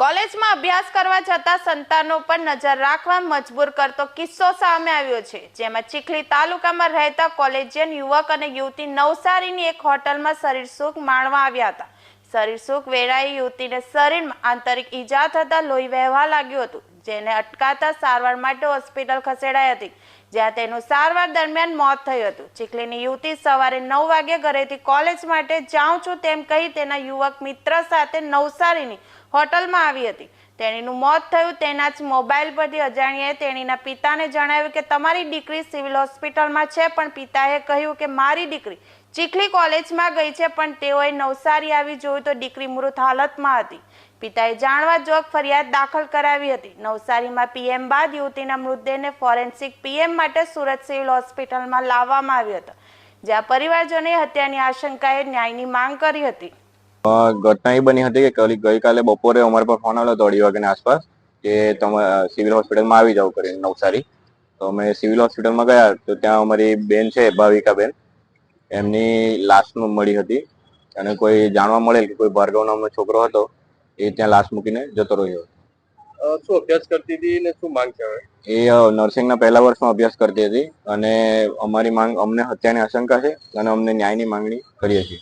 કોલેજમાં અભ્યાસ કરવા જતા સંતાનો પર નજર રાખવા મજબૂર કરતો કિસ્સો સામે આવ્યો છે, જેમાં ચીખલી તાલુકામાં રહેતા કોલેજિયન યુવક અને યુવતી નવસારીની એક હોટલમાં શરીર સુખ માણવા આવ્યા હતા. શરીર સુખ વેળાએ યુવતીને શરીરમાં આંતરિક ઈજા થતા લોહી વહેવા લાગ્યું હતું, જેને અટકાતા સારવાર માટે હોસ્પિટલ ખસેડાઈ હતી, જ્યાં તેનું સારવાર દરમિયાન મોત થયું હતું. ચીખલીની યુવતી સવારે નવ વાગે ઘરેથી કોલેજ માટે જાઉં છું તેમ કહી તેના યુવક મિત્ર સાથે નવસારીની હોટલમાં આવી હતી. તેણીનું મોત થયું તેના જ મોબાઈલ પરથી અજાણ્યાએ તેણીના પિતાને જણાવ્યું કે, તમારી દીકરી સિવિલ હોસ્પિટલમાં છે, પણ પિતાએ કહ્યું કે મારી દીકરી ચીખલી કોલેજમાં ગઈ છે, પણ તેઓએ નવસારી આવી જોયું તો દીકરી મૃત હાલતમાં હતી. પિતાએ જાણવા જોગ ફરિયાદ દાખલ કરાવી હતી. નવસારીમાં પીએમ બાદ યુવતીના મૃતદેહને ફોરેન્સિક પીએમ માટે સુરત સિવિલ હોસ્પિટલમાં લાવવામાં આવ્યો હતો, જ્યાં પરિવારજનોએ હત્યાની આશંકાએ ન્યાયની માંગ કરી હતી. ઘટના એ બની હતી કે ગઈકાલે બપોરે અમારા પર ફોન આવ્યો હતો અઢી વાગ્યાની આસપાસ કે તમે સિવિલ હોસ્પિટલમાં આવી જાવ કરીને નવસારી. તો અમે સિવિલ હોસ્પિટલમાં ગયા, તો ત્યાં અમારી બેન છે, ભાવિકાબેન. એમની લાશ મળી હતી. અને કોઈ જાણવા મળેલ કે કોઈ ભાર્ગવ નામનો છોકરો હતો એ ત્યાં લાશ મૂકીને જતો રહ્યો. શું અભ્યાસ કરતી હતી ને શું માંગ છે હવે? એ નર્સિંગના પહેલા વર્ષમાં અભ્યાસ કરતી હતી અને અમારી માંગ અમને હત્યાની આશંકા છે અને અમને ન્યાયની માંગણી કરીએ છીએ.